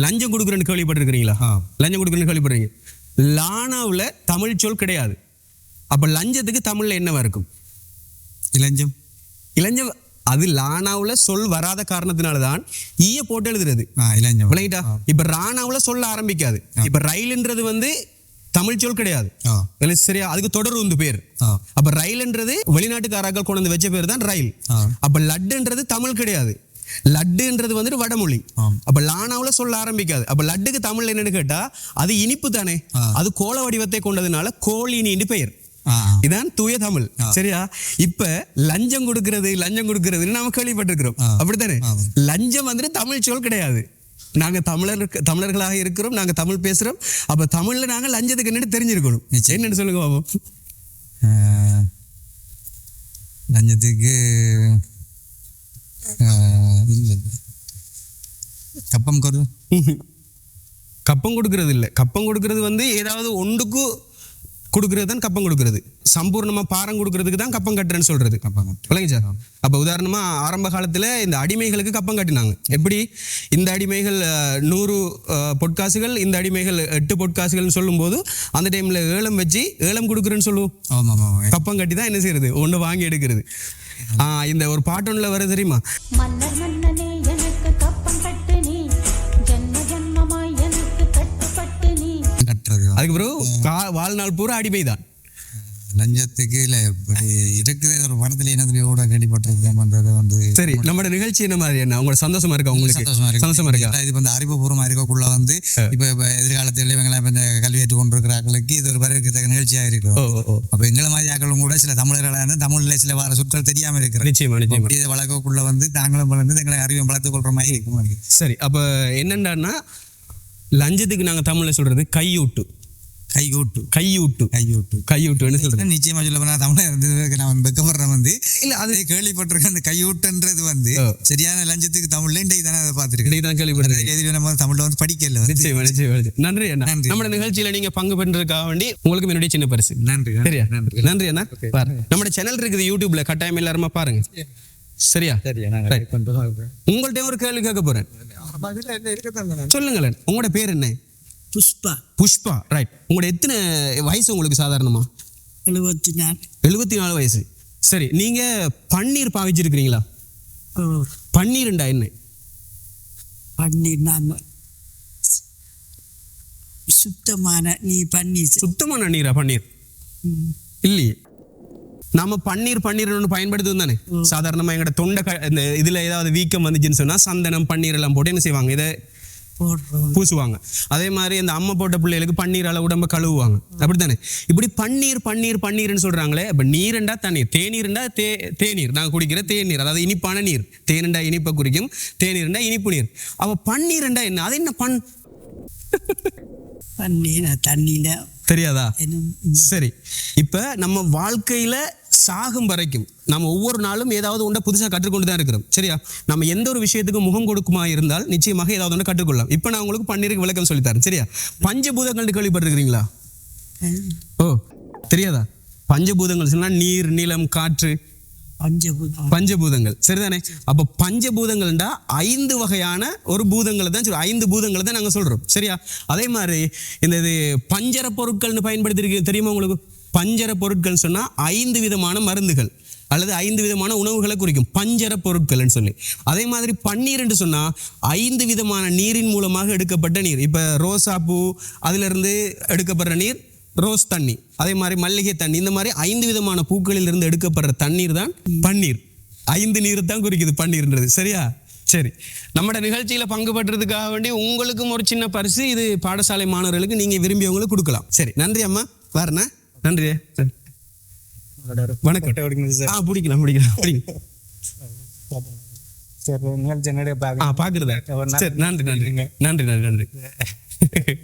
லஞ்சம் கொடுக்குறேன்னு கேள்விப்பட்டிருக்கிறீங்களா. லஞ்சம் கொடுக்குறேன்னு கேள்விப்படுறீங்க லானாவில் தமிழ் சொல் கிடையாது. அப்ப லஞ்சத்துக்கு தமிழ்ல என்னவா இருக்கும்? இளஞ்சம் இளைஞ அது லானாவுல சொல் வராத காரணத்தினால தான் ஈய போட்டு எழுதுறது. இளஞ்சம் விளங்கிட்டா? இப்ப ராணாவுல சொல்ல ஆரம்பிக்காது. இப்ப ரயில்ன்றது வந்து தமிழ் சொல் கிடையாது. சரியா அதுக்கு தொடர் உந்து பேர். அப்ப ரயில்ன்றது வெளிநாட்டுக்காரர்கள் கொண்டு வந்து வச்ச பேர் தான் ரயில். அப்ப லட்டுன்றது தமிழ் கிடையாது. லட்டுன்றது வந்துட்டு வடமொழி. அப்ப லானாவுல சொல்ல ஆரம்பிக்காது. அப்ப லட்டுக்கு தமிழ்ல என்னன்னு கேட்டா அது இனிப்பு தானே. அது கோல வடிவத்தை கொண்டதுனால கோழினின்னு பெயர். இதான் தூய தமிழ். சரியா? இப்ப லஞ்சம் கொடுக்கிறது லஞ்சம் கொடுக்கிறதுன்னு நாம கேள்விப்பட்டிருக்கிறோம். அப்படித்தானே. லஞ்சம் வந்துட்டு தமிழ் சொல் கிடையாது. நாங்க தமிழர் தமிழர்களாக இருக்கிறோம் நாங்க தமிழ் பேசுறோம். அப்ப தமிழ்ல நாங்க லஞ்சத்துக்கு என்னன்னு தெரிஞ்சிருக்கணும். என்னன்னு சொல்லுங்க ஆ, லஞ்சத்துக்கு கப்பம் கப்பம் கொடுக்கிறது இல்ல. கப்பம் கொடுக்கிறது வந்து ஏதாவது ஒன்றுக்கு கொடுக்கிறது தான் கப்பம் கொடுக்கிறது. சம்பூர்ணமா பாரம் கொடுக்கறதுக்கு தான் கப்பம் கட்டுறேன்னு சொல்றது. கப்பம் விளங்குச்சா அப்ப உதாரணமா ஆரம்ப காலத்துல இந்த அடிமைகளுக்கு கப்பம் கட்டினாங்க. எப்படி? இந்த அடிமைகள் நூறு அஹ், பொற்காசுகள் இந்த அடிமைகள் எட்டு பொற்காசுகள்னு சொல்லும்போது அந்த டைம்ல ஏலம் வச்சு ஏலம் கொடுக்குறேன்னு சொல்லுவோம். ஆமாம் ஆமாம். கப்பம் கட்டி தான் என்ன செய்யறது? ஒண்ணு வாங்கி எடுக்கிறது. இந்த ஒரு பாட்டொன்னுல வர தெரியுமா? மன்னர் மன்னனே எனக்கு கப்பம் கட்டு நீ. ஜன்ம ஜன்மமாய் எனக்கு கட்டுப்பட்டு நீ. கட்டுறது அதுக்கு பிறகு வாழ்நாள் பூரா அடிமை தான் லஞ்சத்துக்கு இல்லை இருக்குது ஒரு படத்துல என்னதுல கூட கேள்விப்பட்டிருக்கேன்ன்றது வந்து சரி நம்மளோட நிகழ்ச்சி என்ன மாதிரி என்ன? உங்களோட சந்தோஷமா இருக்கா உங்களுக்கு? சந்தோஷமா இருக்கு. இது வந்து அறிவுபூர்வமா இருக்கக்குள்ள வந்து இப்ப எதிர்காலத்தில் இவங்கெல்லாம் இப்ப இந்த கல்வி ஏற்றுக் கொண்டிருக்கிறார்களுக்கு இது ஒரு வரவேற்கத்தக்க நிகழ்ச்சியாக இருக்கும். அப்ப எங்களை மாதிரி ஆக்களும் கூட சில தமிழர்களாக இருந்து தமிழ்ல சில வார சொற்கள் தெரியாம இருக்கிறது நிச்சயமா இதை வளர்க்கக்குள்ள வந்து தாங்களும் வளர்ந்து எங்களை அறிவை வளர்த்துக் கொள்ற மாதிரி இருக்கும் சரி அப்ப என்னண்டான்னா லஞ்சத்துக்கு நாங்க தமிழ்ல சொல்றது கையூட்டு. கைகூட்டு கையூட்டு. கையூட்டு. கையூட்டுன்னு சொல்றது. நிச்சயமா சொல்ல போனா தமிழர் இருந்ததுக்கு நான் வெக்கப்படுறேன் வந்து. இல்ல அது கேள்விப்பட்டிருக்கேன் அந்த கையூட்டுன்றது வந்து. சரியான லஞ்சத்துக்கு தமிழ்ல இன்றைக்கு தானே அதை பார்த்துருக்கேன். இன்னைக்கு தான் கேள்விப்படுறேன் எதிரி நம்ம தமிழ்ல வந்து படிக்கல. நிச்சயமா. நன்றி அண்ணா. நம்ம நிகழ்ச்சியில நீங்க பங்கு பெற்றதுக்காக வேண்டி உங்களுக்கு என்னுடைய சின்ன பரிசு. நன்றி சரியா? நன்றி. நன்றி அண்ணா. பாரு. நம்ம சேனல் இருக்குது யூடியூப்ல கட்டாயம் எல்லாருமா பாருங்க. சரியா? சரியா. உங்கள்ட்ட ஒரு கேள்வி கேட்க போறேன். சொல்லுங்களேன். உங்களோட பேர் என்ன? புஷ்பா. புஷ்பா ரைட் உங்களோட எத்தனை வயசு உங்களுக்கு சாதாரணமா? எழுபத்தி நாலு எழுபத்தி நாலு வயசு. சரி நீங்க பன்னீர் பாவிச்சிருக்கிறீங்களா? பன்னீர்ண்டா என்ன? பன்னீர் நாம் சுத்தமான நீ பன்னீர். சுத்தமான நீரா பன்னீர். இல்லையே. நாம பன்னீர் பன்னீர் ஒன்று பயன்படுத்துவோம் தானே? சாதாரணமா எங்கட தொண்டை க- இந்த இதுல ஏதாவது வீக்கம் வந்துச்சுன்னு சொன்னா சந்தனம் பன்னீர் எல்லாம் போட்டு என்ன செய்வாங்க? இதை பூசுவாங்க. அதே மாதிரி இந்த அம்மா போட்ட பிள்ளைகளுக்கு பன்னீரால உடம்ப கழுவுவாங்க. அப்படித்தானே? இப்படி பன்னீர் பன்னீர் பன்னீர்னு சொல்றாங்களே இப்ப நீருண்டா தண்ணீர். தேநீர்ண்டா தே தேநீர். நாங்க குடிக்கிற தேநீர் அதாவது இனிப்பான நீர். தேனண்டா இனிப்பை குறிக்கும் தேநீர்ண்டா இனிப்பு நீர். அவ பன்னீர்ண்டா என்ன? அது என்ன பண்? பன்னீர் தண்ணியில தெரியாதா? சரி. இப்ப நம்ம வாழ்க்கையில சாகும் வரைக்கும் நம்ம ஒவ்வொரு நாளும் ஏதாவது ஒன்றை புதுசா கற்றுக்கொண்டு தான் இருக்கிறோம். சரியா? நம்ம எந்த ஒரு விஷயத்துக்கு முகம் கொடுக்குமா இருந்தால் நிச்சயமாக ஏதாவது ஒன்று கற்றுக்கொள்ளலாம். இப்ப நான் உங்களுக்கு பன்னீருக்கு விளக்கம் சொல்லித்தரேன். சரியா? பஞ்சபூதங்கள் கேள்விப்பட்டிருக்கிறீங்களா ஓ தெரியாதா? பஞ்சபூதங்கள் சொன்னா நீர் நிலம் காற்று. பஞ்சபூதம். பஞ்சபூதங்கள். சரிதானே? அப்ப பஞ்சபூதங்கள்டா ஐந்து வகையான ஒரு பூதங்களை தான் சொல்றோம் ஐந்து பூதங்களை தான் நாங்க சொல்றோம். சரியா? அதே மாதிரி இந்த இது பஞ்சர பொருட்கள்னு பயன்படுத்தி தெரியுமா உங்களுக்கு? பஞ்சர பொருட்கள் சொன்னா ஐந்து விதமான மருந்துகள். அல்லது ஐந்து விதமான உணவுகளை குறிக்கும். பஞ்சர பொருட்கள்னு சொல்லி. அதே மாதிரி பன்னீர் என்று சொன்னா ஐந்து விதமான நீரின் மூலமாக எடுக்கப்பட்ட நீர். இப்ப ரோசா பூ அதுல இருந்து எடுக்கப்படுற நீர் ரோஸ் தண்ணி. அதே மாதிரி மல்லிகை தண்ணி. இந்த மாதிரி ஐந்து விதமான பூக்களில் இருந்து எடுக்கப்படுற தண்ணீர் தான் பன்னீர். ஐந்து நீர் தான் குறிக்குது பன்னீர்ன்றது. சரியா? சரி. நம்மட நிகழ்ச்சியில பங்கு பெற்றதுக்காக வேண்டி உங்களுக்கும் ஒரு சின்ன பரிசு. இது பாடசாலை மாணவர்களுக்கு நீங்க விரும்பியவங்களுக்கு கொடுக்கலாம். சரி. நன்றி அம்மா. வரண்ணா நன்றி. சரி. வணக்கம். ஆ பிடிக்கலாம் பிடிக்கலாம். பிடிங்க. சரி சரி நன்றி நன்றி. நன்றி நன்றி நன்றி.